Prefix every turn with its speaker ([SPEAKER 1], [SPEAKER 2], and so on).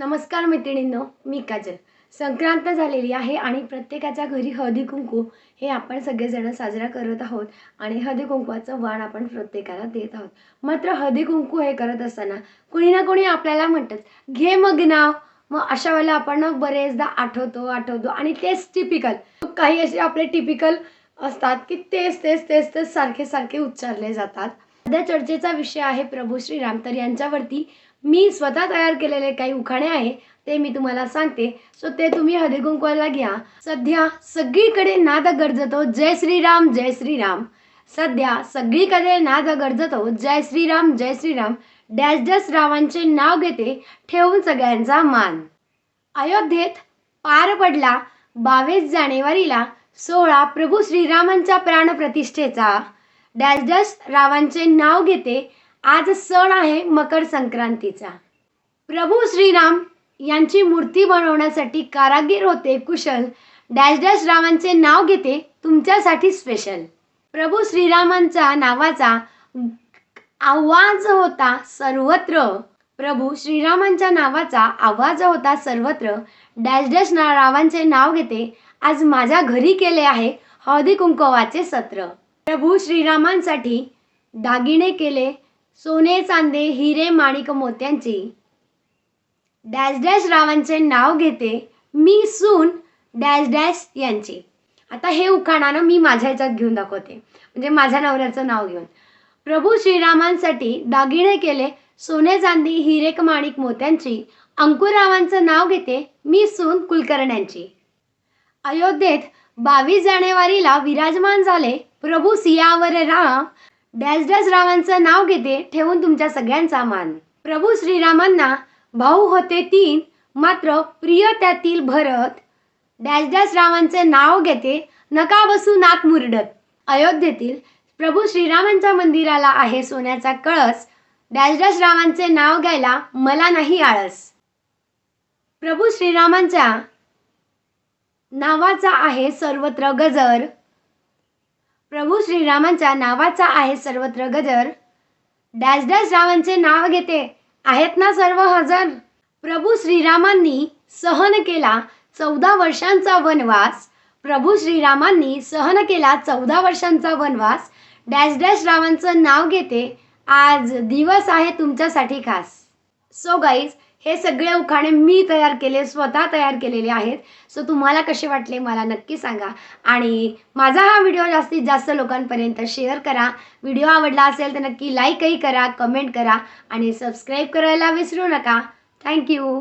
[SPEAKER 1] नमस्कार मैत्रिणींनो मी काजल. संक्रांत झालेली आहे आणि प्रत्येकाच्या घरी हळदी कुंकू हे आपण सगळेजण साजरा करत आहोत आणि हळदी कुंकवाचं वाण आपण प्रत्येकाला देत आहोत. मात्र हळदी कुंकू हे करत असताना कुणी ना कुणी आपल्याला म्हणतात घे मग नाव. मग अशा वेळेला आपण ना बरेचदा आठवतो आठवतो आणि तेच टिपिकल काही असे आपले टिपिकल असतात की तेच तेच तेच तेच सारखे सारखे उच्चारले जातात. सध्या चर्चेचा विषय आहे प्रभू श्रीराम. तर यांच्यावरती मी स्वतः तयार केलेले काही उखाणे आहे ते मी तुम्हाला सांगते. सो ते तुम्ही हळदी घ्या. सध्या सगळीकडे नाद गरजतो. जय श्रीराम जय श्रीराम. सध्या सगळीकडे नाद गरजतो. जय श्रीराम जय श्रीराम. डॅश डॅश रावांचे नाव घेते ठेवून सगळ्यांचा मान. अयोध्येत पार पडला बावीस जानेवारीला सोळा प्रभू श्रीरामांच्या प्राणप्रतिष्ठेचा. डॅश डॅश रावांचे नाव घेते आज सण आहे मकर संक्रांतीचा. प्रभू श्रीराम यांची मूर्ती बनवण्यासाठी कारागीर होते कुशल. डॅश डॅश रामांचे नाव घेते तुमच्यासाठी स्पेशल प्रभू श्रीरामांच्या नावाचा आवाज होता सर्वत्र. प्रभू श्रीरामांच्या नावाचा आवाज होता सर्वत्र. डॅश डॅश ना रावांचे नाव घेते आज माझ्या घरी केले आहे हळदी कुंकवाचे सत्र. प्रभू श्रीरामांसाठी दागिने केले सोने चांदे हिरे माणिक मोत्यांची डॅश डॅश रावांचे नाव घेते मी सून डॅश डॅश यांची. आता हे उखाणानं मी माझ्या ह्याच्यात घेऊन दाखवते. म्हणजे माझ्या नवऱ्याचं नाव घेऊन. प्रभू श्रीरामांसाठी दागिने केले सोने चांदी हिरेक माणिक मोत्यांची अंकुररावांचं नाव घेते मी सून कुलकर्ण्यांची अयोध्येत बावीस जानेवारीला विराजमान झाले प्रभू सियावर राम डॅश डॅश रावांचं नाव घेते ठेवून तुमच्या सगळ्यांचा मान. प्रभू श्रीरामांना भाऊ होते तीन मात्र प्रिय त्यातील भरत. डॅश डॅश रावांचे नाव घेते नका बसू नाक मुरडत. अयोध्येतील प्रभू श्रीरामांच्या मंदिराला आहे सोन्याचा कळस. डॅश डॅश रावांचे नाव घ्यायला मला नाही आळस. प्रभू श्रीरामांच्या नावाचा आहे सर्वत्र गजर. प्रभू श्रीरामांच्या नावाचा आहे सर्वत्र गजर डॅश डॅश रावांचे नाव घेते आहेत ना सर्व हजर. प्रभू श्रीरामांनी सहन केला चौदा वर्षांचा वनवास. प्रभू श्रीरामांनी सहन केला चौदा वर्षांचा वनवास. डॅश डॅश रावांचं नाव घेते आज दिवस आहे तुमच्यासाठी खास. सो गाईज हे सगळे उखाणे मी तयार केले स्वतः तयार केलेले आहेत. सो तुम्हाला कसे वाटले मला नक्की सांगा. आणि माझा हा व्हिडिओ जास्तीत जास्त लोकांपर्यंत शेअर करा. व्हिडिओ आवडला असेल तर नक्की लाईकही करा कमेंट करा. आणि सबस्क्राईब करायला विसरू नका. थँक्यू